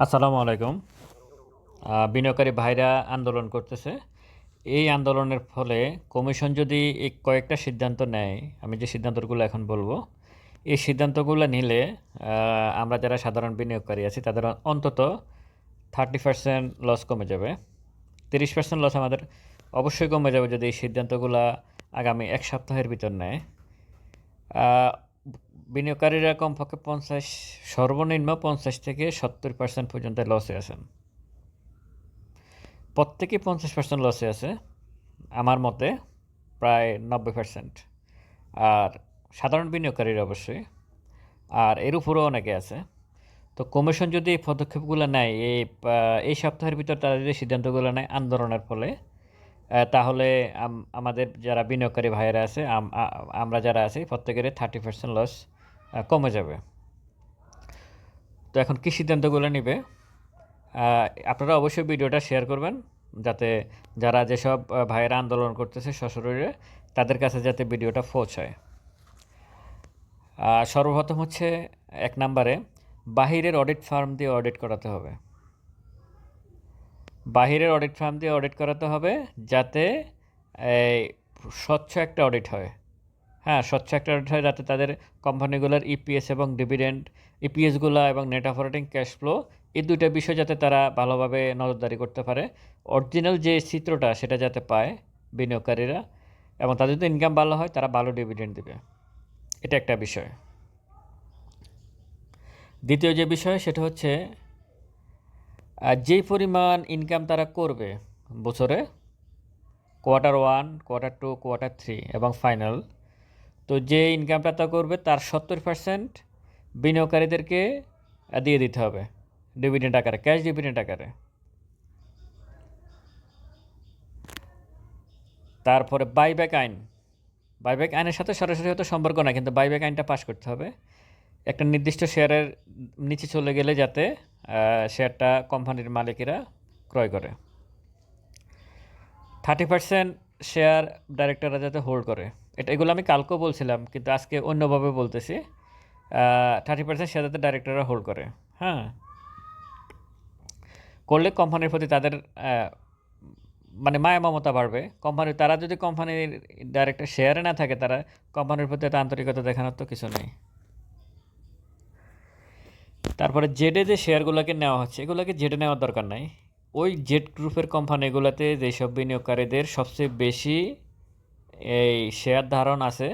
আসসালামু আলাইকুম। বিনিয়োগকারী ভাইরা আন্দোলন করতেছে। এই আন্দোলনের ফলে কমিশন যদি কয়েকটা সিদ্ধান্ত নেয়, আমি যে সিদ্ধান্তগুলো এখন বলব, এই সিদ্ধান্তগুলো নিলে আমরা যারা সাধারণ বিনিয়োগকারী আছি, তাদের অন্তত থার্টি পার্সেন্ট লস কমে যাবে। তিরিশ পার্সেন্ট লস আমাদের অবশ্যই কমে যাবে যদি এই সিদ্ধান্তগুলো আগামী এক সপ্তাহের ভিতর নেয়। বিনিয়োগকারীরা কমপক্ষে পঞ্চাশ, সর্বনিম্ন পঞ্চাশ থেকে সত্তর পার্সেন্ট পর্যন্ত লসে আছেন। প্রত্যেকে পঞ্চাশ পার্সেন্ট লসে আছে, আমার মতে প্রায় নব্বই পার্সেন্ট আর সাধারণ বিনিয়োগকারীরা অবশ্যই। আর এর উপরেও অনেকে আছে। তো কমিশন যদি এই পদক্ষেপগুলো নেয়, এই এই সপ্তাহের ভিতর তারা যদি সিদ্ধান্তগুলো নেয় আন্দোলনের ফলে তাহলে আমাদের যারা বিনিয়োগকারী ভাইয়েরা আছে আমরা যারা আছি প্রত্যেকের থার্টি পার্সেন্ট লস কমে যাবে। তো এখন কী সিদ্ধান্তগুলো নেবে। আপনারা অবশ্যই ভিডিওটা শেয়ার করবেন, যাতে যারা যেসব ভাইয়েরা আন্দোলন করতেছে সশরীরে, তাদের কাছে যাতে ভিডিওটা পৌঁছায়। সর্বপ্রথম হচ্ছে এক নম্বরে, বাহিরের অডিট ফার্ম দিয়ে অডিট করাতে হবে। বাহিরের অডিট ফার্ম দিয়ে অডিট করাতে হবে যাতে স্বচ্ছ একটা অডিট হয়। হ্যাঁ স্বচ্ছ একটা অডিট হয় যাতে তাদের কোম্পানিগুলোর ইপিএস এবং ডিভিডেন্ড ইপিএসগুলো এবং নেট অপারেটিং ক্যাশ ফ্লো এই দুইটা বিষয় যাতে তারা ভালোভাবে নজরদারি করতে পারে। অরিজিনাল যে চিত্রটা সেটা যাতে পায় বিনিয়োগকারীরা এবং তাদের যদি ইনকাম ভালো হয় তারা ভালো ডিভিডেন্ড দেবে। এটা একটা বিষয়। দ্বিতীয় যে বিষয় সেটা হচ্ছে আর যেই পরিমাণ ইনকাম তারা করবে বছরে quarter one quarter two quarter three এবং ফাইনাল তো যে ইনকামটা তা করবে তার সত্তর পার্সেন্ট বিনিয়োগকারীদেরকে দিয়ে দিতে হবে ডিভিডেন্ট আকারে ক্যাশ ডিভিডেন্ড আকারে। তারপরে বাইব্যাক আইন বাইব্যাক আইনের সাথে সরাসরি হয়তো সম্পর্ক না কিন্তু বাইব্যাক আইনটা পাস করতে হবে। একটা নির্দিষ্ট শেয়ারের নিচে চলে গেলে যাতে শেয়ারটা কোম্পানির মালিকেরা ক্রয় করে। থার্টি পার্সেন্ট শেয়ার ডাইরেক্টররা যাতে হোল্ড করে। এটা এগুলো আমি কালকেও বলছিলাম, কিন্তু আজকে অন্যভাবে বলতেছি। থার্টি পার্সেন্ট শেয়ার যাতে ডাইরেক্টররা হোল্ড করে হ্যাঁ? করলে কোম্পানির প্রতি তাদের মানে মায়া মমতা বাড়বে। কোম্পানির তারা যদি কোম্পানির ডাইরেক্টর শেয়ারে না থাকে, তারা কোম্পানির প্রতি আন্তরিকতা দেখানোর তো কিছু নেই। তারপরে জেডে যে শেয়ারগুলোকে নেওয়া হচ্ছে, এগুলোকে জেডে নেওয়ার দরকার নাই। ওই জেড গ্রুপের কোম্পানিগুলোতে যেসব বিনিয়োগকারীদের সবচেয়ে বেশি এই শেয়ার ধারণ আছে,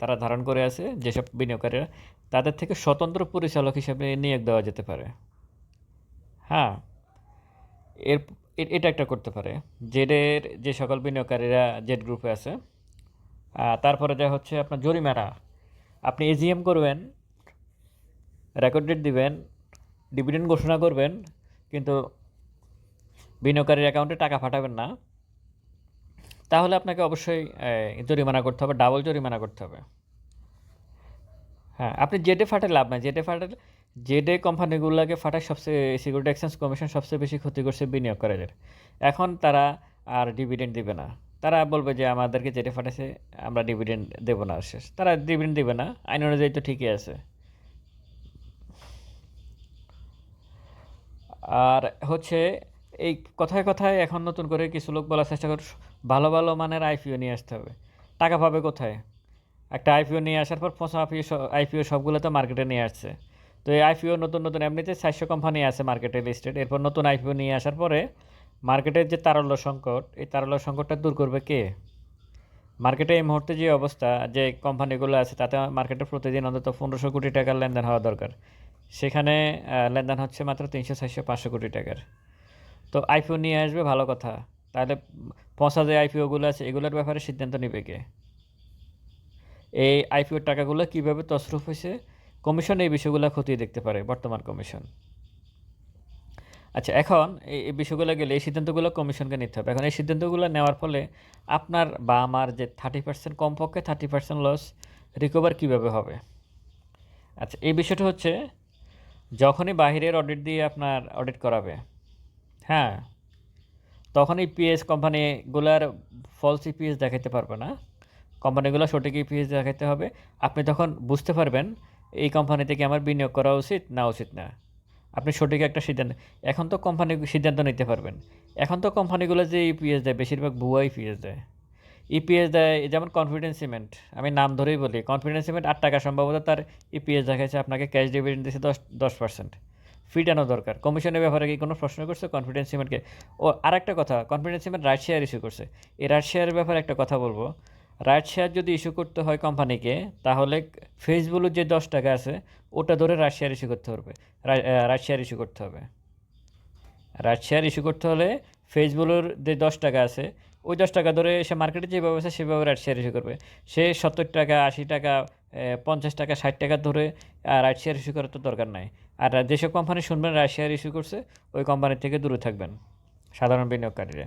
তারা ধারণ করে আছে, যেসব বিনিয়োগকারীরা, তাদের থেকে স্বতন্ত্র পরিচালক হিসেবে নিয়োগ দেওয়া যেতে পারে। হ্যাঁ এর এটা একটা করতে পারে। জেডের যে সকল বিনিয়োগকারীরা জেড গ্রুপে আছে তারপরে যা হচ্ছে আপনার জরিমানা। আপনি এজিএম করবেন রেকর্ড ডেট দিবেন ডিভিডেন্ড ঘোষণা করবেন, কিন্তু বিনিয়োগকারীর অ্যাকাউন্টে টাকা পাঠাবেন না। তাহলে আপনাকে অবশ্যই জরিমানা করতে হবে ডাবল জরিমানা করতে হবে। হ্যাঁ আপনি জেডে ফাটে লাভ নাই জেডে ফাটে জেডে কোম্পানিগুলোকে ফাটায় সবচেয়ে সিকিউরিটি এক্সচেঞ্জ কমিশন সবচেয়ে বেশি ক্ষতি করছে বিনিয়োগকারীদের। এখন তারা আর ডিভিডেন্ড দিবে না। তারা বলবে যে আমাদেরকে জেডে ফাটাইছে, আমরা ডিভিডেন্ড দেবো না শেষ। তারা ডিভিডেন্ড দিবে না, আইন অনুযায়ী তো ঠিকই আছে। আর হচ্ছে এই কথায় কথায় এখন নতুন করে কিছু লোক বলার চেষ্টা করে, ভালো ভালো মানের আইপিও নিয়ে আসতে হবে। টাকা পাবে কোথায়? একটা আইপিও নিয়ে আসার পর পঁচা আইপিও আইপিও সবগুলো তো মার্কেটে নিয়ে আসছে। তো এই আইপিও নতুন নতুন এমনিতে চারশো কোম্পানি আছে মার্কেটে লিস্টেড এরপর নতুন আইপিও নিয়ে আসার পরে মার্কেটের যে তারল্য সংকট, এই তারল্য সংকটটা দূর করবে কে? মার্কেটে এই মুহূর্তে যে অবস্থা, যে কোম্পানিগুলো আছে, তাতে মার্কেটে প্রতিদিন অন্তত পনেরোশো কোটি টাকার লেনদেন হওয়া দরকার। সেখানে লেনদেন হচ্ছে মাত্র তিনশো চারশো পাঁচশো কোটি টাকার। তো আইপিও নিয়ে আসবে, ভালো কথা। তাহলে পঁচা যে আইপিওগুলো আছে, এগুলোর ব্যাপারে সিদ্ধান্ত নেবে কে? এই আইপিওর টাকাগুলো কীভাবে তসরুফ হয়েছে? কমিশন এই বিষয়গুলো খতিয়ে দেখতে পারে, বর্তমান কমিশন। আচ্ছা এখন এই বিষয়গুলো গেলে এই সিদ্ধান্তগুলো কমিশনকে নিতে হবে। এখন এই সিদ্ধান্তগুলো নেওয়ার ফলে আপনার বা আমার যে থার্টি পার্সেন্ট কমপক্ষে থার্টি পার্সেন্ট লস রিকভার কীভাবে হবে? আচ্ছা এই বিষয়টা হচ্ছে যখনই বাহিরের অডিট দিয়ে আপনার অডিট করাবে হ্যাঁ তখন এই পিএস কোম্পানিগুলার ফলস ইপিএস দেখাতে পারবে না। কোম্পানিগুলো সঠিক ইপিএস দেখাতে হবে। আপনি তখন বুঝতে পারবেন, এই কোম্পানি থেকে আমার বিনিয়োগ করা উচিত না উচিত না। আপনি সঠিক একটা সিদ্ধান্ত, এখন তো কোম্পানি সিদ্ধান্ত নিতে পারবেন। এখন তো কোম্পানিগুলো যে ইপিএস দেয়, বেশিরভাগ ভুয়া ইপিএস দেয়। ইপিএস দেয় যেমন কনফিডেন্স সিমেন্ট আমি নাম ধরেই বলি কনফিডেন্স সিমেন্ট আট টাকা সম্ভবত তার ইপিএস দেখাচ্ছে আপনাকে ক্যাশ ডিভিডেন্ড দিচ্ছে দশ দশ পার্সেন্ট ফিটানো দরকার। কমিশনের ব্যাপারে কি কোনো প্রশ্ন করছে কনফিডেন্স সিমেন্টকে ও আর একটা কথা Confidence Cement right share issue করছে। এই রাইট শেয়ারের ব্যাপারে একটা কথা বলব। রাইট শেয়ার যদি ইস্যু করতে হয় কোম্পানিকে তাহলে ফেসবুকের যে দশ টাকা আছে, ওটা ধরে রাইট শেয়ার ইস্যু করতে হবে। রাইট শেয়ার ইস্যু করতে হবে। রাইট শেয়ার ইস্যু করতে হলে ফেসবুকের যে দশ টাকা আছে ওই দশ টাকা ধরে সে মার্কেটে যেভাবে আছে সেভাবে রাইট শেয়ার ইস্যু করবে। সে সত্তর টাকা, আশি টাকা পঞ্চাশ টাকা, ষাট টাকা ধরে রাইট শেয়ার ইস্যু করার তো দরকার নাই। আর যেসব কোম্পানি শুনবেন রাইট শেয়ার ইস্যু করছে, ওই কোম্পানি থেকে দূরে থাকবেন, সাধারণ বিনিয়োগকারীরা।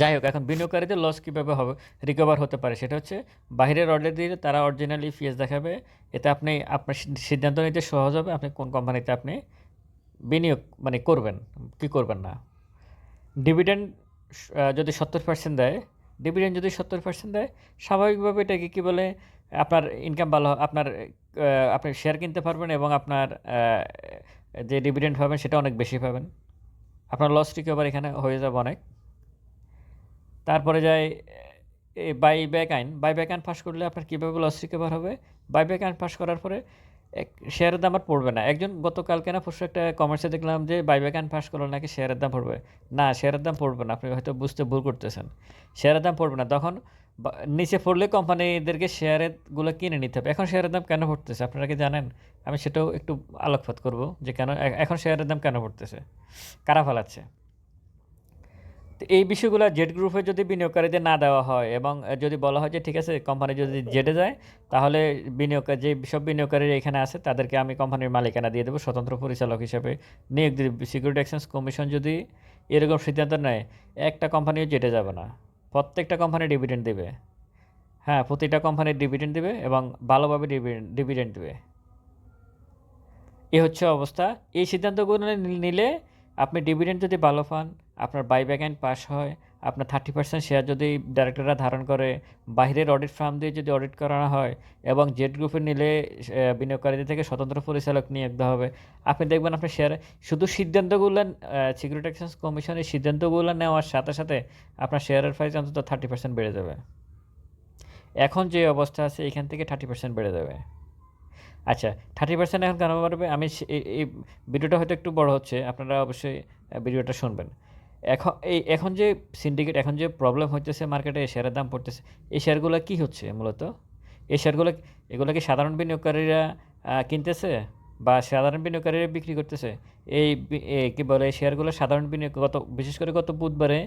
যাই হোক, এখন বিনিয়োগকারীদের লস কীভাবে হবে রিকভার হতে পারে, সেটা হচ্ছে বাইরের অর্ডার দিয়ে তারা অরিজিনালি ফিএস দেখাবে, এতে আপনি, আপনার সিদ্ধান্ত নিতে সহজ হবে, আপনি কোন কোম্পানিতে আপনি বিনিয়োগ মানে করবেন, কি করবেন না। ডিভিডেন্ড যদি সত্তর পার্সেন্ট দেয় ডিভিডেন্ড যদি সত্তর পার্সেন্ট দেয়, স্বাভাবিকভাবে এটাকে কী বলে, আপনার ইনকাম ভালো, আপনার আপনি শেয়ার কিনতে পারবেন এবং আপনার যে ডিভিডেন্ড পাবেন সেটা অনেক বেশি পাবেন। আপনার লস রিকভার এখানে হয়ে যাবে অনেক। তারপরে যায় বাই ব্যাক আইন। বাই ব্যাক আইন পাস করলে আপনার কীভাবে লস রিকভার হবে? বাই ব্যাক আইন পাস করার পরে শেয়ারের দাম আর পড়বে না। একজন গতকালকে না পরশু একটা কমার্সে দেখলাম যে বাইব্যাক অ্যান্ড পাস করলে নাকি শেয়ারের দাম পড়বে। না, শেয়ারের দাম পড়বে না, আপনি হয়তো বুঝতে ভুল করতেছেন। শেয়ারের দাম পড়বে না, তখন নিচে পড়লে কোম্পানিদেরকে শেয়ারেরগুলো কিনে নিতে হবে। এখন শেয়ারের দাম কেন পড়তেছে, আপনারা কি জানেন? আমি সেটাও একটু আলোকপাত করব যে কেন এখন শেয়ারের দাম কেন পড়তেছে? কারা ফেলাচ্ছে? তো এই বিষয়গুলো জেড গ্রুপে যদি বিনিয়োগকারীদের না দেওয়া হয় এবং যদি বলা হয় যে ঠিক আছে, কোম্পানি যদি জেডে যায়, তাহলে বিনিয়োগ, যে সব বিনিয়োগকারী এখানে আছে, তাদেরকে আমি কোম্পানির মালিকানা দিয়ে দেবো, স্বতন্ত্র পরিচালক হিসেবে। নিয়োগ দিয়ে সিকিউরিটি এক্সচেঞ্জ কমিশন যদি এরকম সিদ্ধান্ত নেয়, একটা কোম্পানিও জেটে যাবে না। প্রত্যেকটা কোম্পানি ডিভিডেন্ড দেবে। হ্যাঁ প্রতিটা কোম্পানির ডিভিডেন্ড দেবে এবং ভালোভাবে ডিভিডেন্ড ডিভিডেন্ড দেবে। এ হচ্ছে অবস্থা। এই সিদ্ধান্তগুলো নিলে আপনি ডিভিডেন্ড যদি ভালো পান আপনার বাইব্যাক অ্যান্ড পাস হয়, আপনার থার্টি পার্সেন্ট শেয়ার যদি ডাইরেক্টররা ধারণ করে বাইরের অডিট ফার্ম দিয়ে যদি অডিট করানো হয় এবং জেড গ্রুপে নিলে বিনিয়োগকারীদের থেকে স্বতন্ত্র পরিচালক নিয়োগ দেওয়া হবে। আপনি দেখবেন আপনার শেয়ার শুধু সিদ্ধান্তগুলো সিকিউরিটি এক্সচেঞ্জ কমিশনের সিদ্ধান্তগুলো নেওয়ার সাথে সাথে আপনার শেয়ারের প্রাইস অন্তত থার্টি পার্সেন্ট বেড়ে যাবে। এখন যে অবস্থা আছে, এখান থেকে থার্টি পার্সেন্ট বেড়ে যাবে। আচ্ছা থার্টি পার্সেন্ট এখন কেন বাড়বে? আমি এই ভিডিওটা হয়তো একটু বড় হচ্ছে, আপনারা অবশ্যই ভিডিওটা শুনবেন। এখন এই, এখন যে সিন্ডিকেট এখন যে প্রবলেম হচ্ছে মার্কেটে এই শেয়ারের দাম পড়তেছে, এই শেয়ারগুলো কী হচ্ছে মূলত? এই শেয়ারগুলো এগুলো কি সাধারণ বিনিয়োগকারীরা কিনতেছে বা সাধারণ বিনিয়োগকারীরা বিক্রি করতেছে? এই কী বলে শেয়ারগুলো সাধারণ বিনিয়োগ, গত, বিশেষ করে গত বুধবারে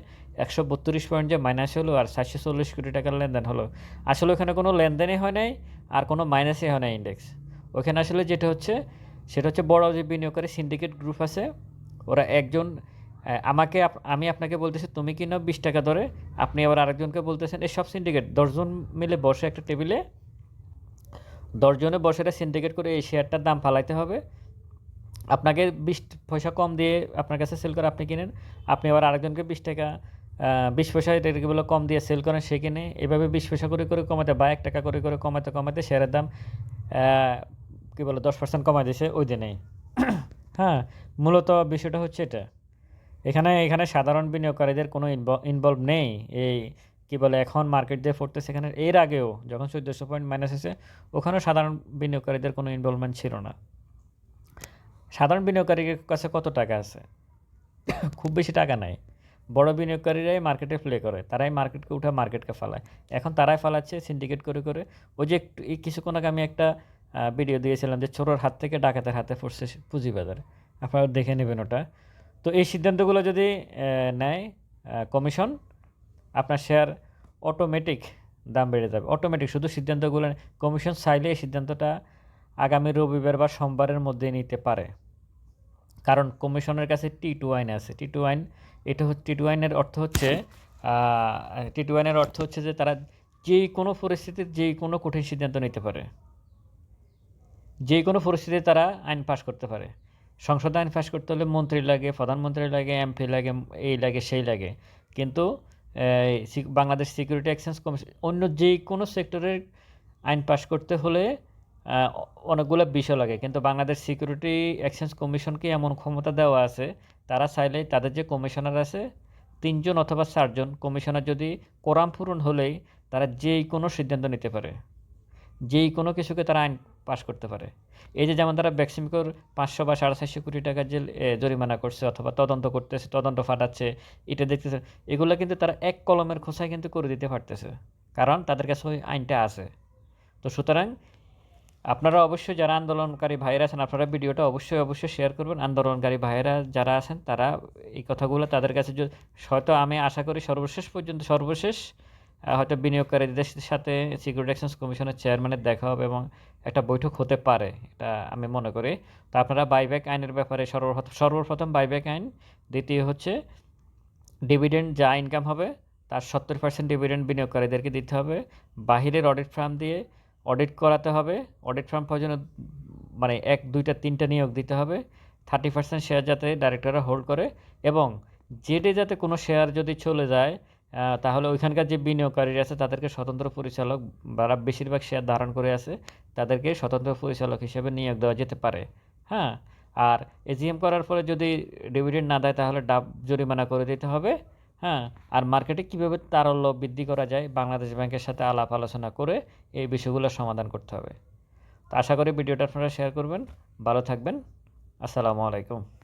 একশো বত্রিশ পয়েন্ট যে মাইনাস হলো আর সাতশো চল্লিশ কোটি টাকার লেনদেন হলো। আসলে ওখানে কোনো লেনদেনই হয় নাই আর কোনো মাইনাসই হয় না ইন্ডেক্স ওখানে আসলে যেটা হচ্ছে, সেটা হচ্ছে বড় যে বিনিয়োগকারী সিন্ডিকেট গ্রুপ আছে, ওরা একজন আমাকে আমি আপনাকে বলতেছি, তুমি কিনো বিশ টাকা ধরে, আপনি আবার আরেকজনকে বলতেছেন এই সব সিন্ডিকেট দশজন মিলে বসে একটা টেবিলে দশজনে বসে সিন্ডিকেট করে এই শেয়ারটার দাম ফালাইতে হবে। আপনাকে বিশ পয়সা কম দিয়ে আপনার কাছে সেল করে আপনি কিনেন। আপনি আবার আরেকজনকে বিশ টাকা বিশ পয়সা বলে কম দিয়ে সেল করেন, সে কিনে। এভাবে বিশ পয়সা করে করে কমাতে বা এক টাকা করে করে কমাতে কমাতে শেয়ারের দাম কী বলে, দশ পার্সেন্ট কমাই দিয়েছে ওই দিনেই। হ্যাঁ মূলত বিষয়টা হচ্ছে এটা। এখানে এখানে সাধারণ বিনিয়োগকারীদের কোনো ইনভলভ নেই। এই কি বলে, এখন মার্কেট দিয়ে পড়তে সেখানে এর আগেও যখন চোদ্দোশো পয়েন্ট মাইনাস এসে, ওখানেও সাধারণ বিনিয়োগকারীদের কোনো ইনভলভমেন্ট ছিল না। সাধারণ বিনিয়োগকারীর কাছে কত টাকা আছে? খুব বেশি টাকা নাই। বড় বিনিয়োগকারীরাই মার্কেটে প্লে করে, তারাই মার্কেটকে উঠে মার্কেটকে ফালায়। এখন তারাই ফালাচ্ছে সিন্ডিকেট করে করে। ওই যে একটু, এই কিছুক্ষণ আগে আমি একটা ভিডিও দিয়েছিলাম যে, ছোটোর হাত থেকে ডাকাতের হাতে পড়ছে পুঁজিবাজার। আপনারা দেখে নেবেন ওটা। তো এই সিদ্ধান্তগুলো যদি নেয় কমিশন, আপনার শেয়ার অটোমেটিক দাম বেড়ে যাবে। অটোমেটিক শুধু সিদ্ধান্তগুলো কমিশন চাইলে এই সিদ্ধান্তটা আগামী রবিবার বা সোমবারের মধ্যে নিতে পারে। কারণ কমিশনের কাছে টি টু আইন আছে। টি টু আইন, এটা হচ্ছে, টি টু আইনের অর্থ হচ্ছে টি টু আইনের অর্থ হচ্ছে যে তারা যে কোনো পরিস্থিতির যে কোনো কঠিন সিদ্ধান্ত নিতে পারে। যে কোনো পরিস্থিতিতে তারা আইন পাশ করতে পারে। সংসদে আইন পাশ করতে হলে মন্ত্রী লাগে, প্রধানমন্ত্রী লাগে এমপি লাগে, এই লাগে, সেই লাগে। কিন্তু বাংলাদেশ সিকিউরিটি এক্সচেঞ্জ কমিশন অন্য যে কোনো সেক্টরের আইন পাশ করতে হলে অনেকগুলো বিষয় লাগে। কিন্তু বাংলাদেশ সিকিউরিটি এক্সচেঞ্জ কমিশনকে এমন ক্ষমতা দেওয়া আছে, তারা চাইলেই তাদের যে কমিশনার আছে, তিনজন অথবা চারজন কমিশনার যদি কোরাম পূরণ হলেই তারা যেই কোনো সিদ্ধান্ত নিতে পারে। যেই কোনো কিছুকে তারা আইন পাশ করতে পারে। এই যে যেমন তারা ভ্যাকসিমকোর পাঁচশো বা সাড়ে চারশো কোটি টাকার যে জরিমানা করছে অথবা তদন্ত করতেছে, তদন্ত ফাটাচ্ছে, এটা দেখতেছে, এগুলো কিন্তু তারা এক কলমের খোসায় কিন্তু করে দিতে পারতেছে, কারণ তাদের কাছে ওই আইনটা আছে। তো সুতরাং আপনারা অবশ্যই যারা আন্দোলনকারী ভাইয়েরা আছেন, আপনারা ভিডিওটা অবশ্যই অবশ্যই শেয়ার করবেন। আন্দোলনকারী ভাইয়েরা যারা আছেন, তারা এই কথাগুলো তাদের কাছে হয়তো আমি আশা করি সর্বশেষ পর্যন্ত, সর্বশেষ হয়তো বিনিয়োগকারীদের সাথে সিকিউরিটি এক্সচেঞ্জ কমিশনের চেয়ারম্যানের দেখা হবে এবং একটা বৈঠক হতে পারে, এটা আমি মনে করি। তো আপনারা বাইব্যাক আইনের ব্যাপারে সর্বপ্রথম বাইব্যাক আইন, দ্বিতীয় হচ্ছে ডিভিডেন্ড যা ইনকাম হবে, তার সত্তর পার্সেন্ট ডিভিডেন্ড বিনিয়োগকারীদেরকে দিতে হবে। বাহিরের অডিট ফার্ম দিয়ে অডিট করাতে হবে অডিট ফার্ম পর্যন্ত মানে এক, দুইটা, তিনটা নিয়োগ দিতে হবে। থার্টি পার্সেন্ট শেয়ার যাতে ডাইরেক্টররা হোল্ড করে এবং জেডে যাতে কোনো শেয়ার যদি চলে যায় তাহলে ওইখানকার যে বিনিয়োগকারীরা আছে, তাদেরকে স্বতন্ত্র পরিচালক যারা বেশিরভাগ শেয়ার ধারণ করে আছে, তাদেরকে স্বতন্ত্র পরিচালক হিসেবে নিয়োগ দেওয়া যেতে পারে। হ্যাঁ? আর এজিএম করার পরে যদি ডিভিডেন্ড না দেয়, তাহলে ডাব জরিমানা করে দিতে হবে। হ্যাঁ? আর মার্কেটে কীভাবে তারল্য বৃদ্ধি করা যায়, বাংলাদেশ ব্যাংকের সাথে আলাপ আলোচনা করে এই বিষয়গুলো সমাধান করতে হবে। তো আশা করি ভিডিওটা আপনারা শেয়ার করবেন। ভালো থাকবেন। আসসালামু আলাইকুম।